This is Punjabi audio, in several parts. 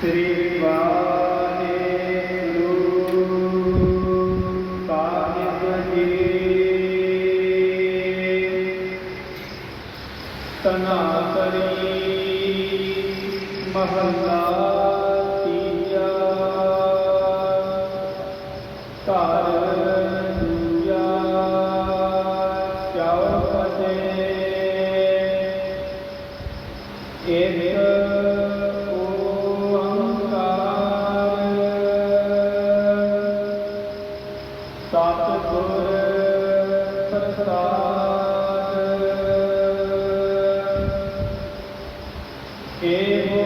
ਸ੍ਰੀ ਵਾਹਿਗੁਰੂ ਸਾਹਿਬ ਜੀ ਤਨਾਤਰੀ ਮਹੱਲਾ que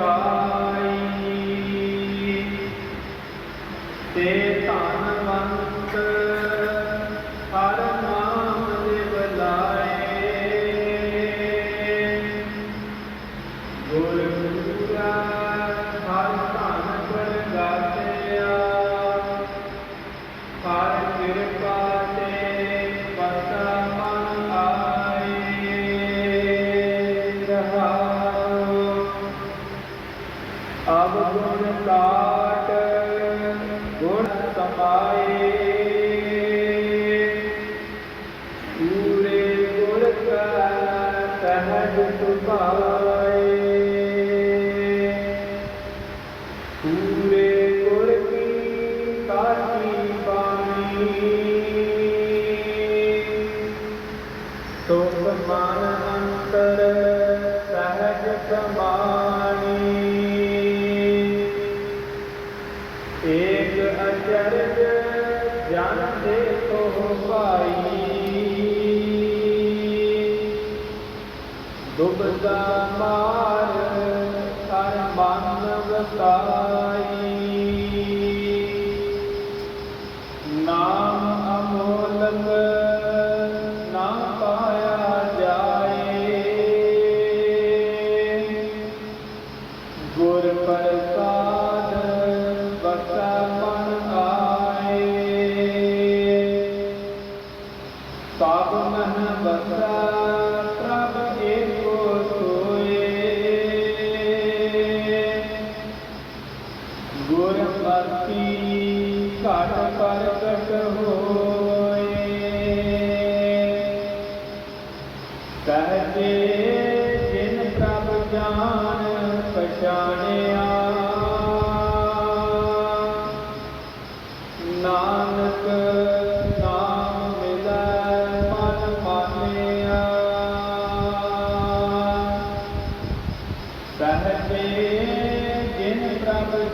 ਮਨ ਵਸਾਈ ਤੇ ਧਨਵੰਤ ਹਰ ਨਾਮ ਦੇ ਬਲਾਏ। ਗੁਰ ਪੂਰਾ ਹਰ ਧਨ ਪਰ ਗਾਤਿਆ ਹਰ ਗੁਣ ਕਾਟ, ਗੁਣ ਸਮਾਏ। ਪੂਰੇ ਗੁਰ ਕਾ, ਸਹਿਜ ਸੁਭਾਏ। ਪੂਰੇ ਗੁਰ ਕੀ ਕਾਠੀ ਬਾਣੀ। ਤੁਮ ਮਨ ਅੰਤਰ ਕੋ ਭਾਈ ਦੁਬਦਾ ਮਾਰ ਹਰ ਮਨ ਵਸਾਈ। ਸਭ ਮਨ ਵਸਾ ਪ੍ਰਭ ਏਕੋ ਸੋਏ। ਗੁਰ ਮਤੀ ਘਟ ਪ੍ਰਗਟ ਹੋਏ। ਕਹਤੇ ਜਿਨ ਪ੍ਰਭ ਜਾਣ ਪਛਾਣਿਆ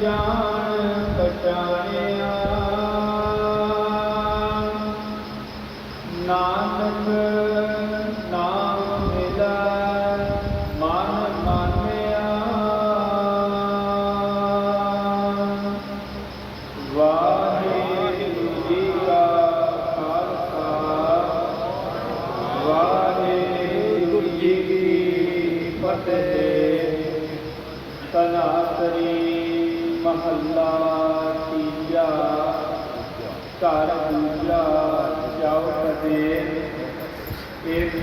ਜਾਣ ਪਛਾਣਿਆ। ਨਾਨਕ ਨਾਮ ਮਿਲੈ, ਮਨ ਮਾਨਿਆ। ਵਾਹਿਗੁਰੂ ਜੀ ਕਾ ਖਾਲਸਾ, ਵਾਹਿਗੁਰੂ ਜੀ ਕੀ ਫਤਿਹ। ਤਨਾਤਰੀ ਮਹੱਲਾ ਤੀਜਾ ਘਰ ਪੂਜਾ ਚੌਥੇ ਇੱਕ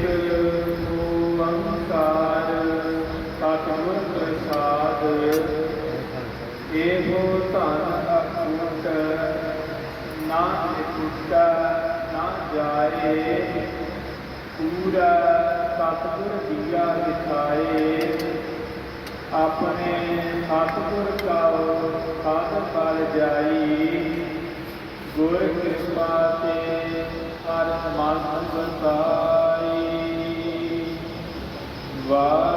ਓੰਕਾਰ ਸਤਿਗੁਰ ਪ੍ਰਸਾਦ ਇਹੋ ਧਨ ਅਕੂਟ ਨਾ ਟੁੱਟਾ ਨਾ ਜਾਏ ਪੂਰਾ ਸਤਿਗੁਰ ਦੀਆ ਦਿਖਾਏ ਆਪਣੇ ਸਤਿਗੁਰ ਕਾ ਸਾਧ ਬਲ ਜਾਈ। ਗੁਰ ਕਿਰਪਾ ਤੇ ਹਰ ਮਨ ਵਸਾਈ ਵਾਹਿਗੁਰੂ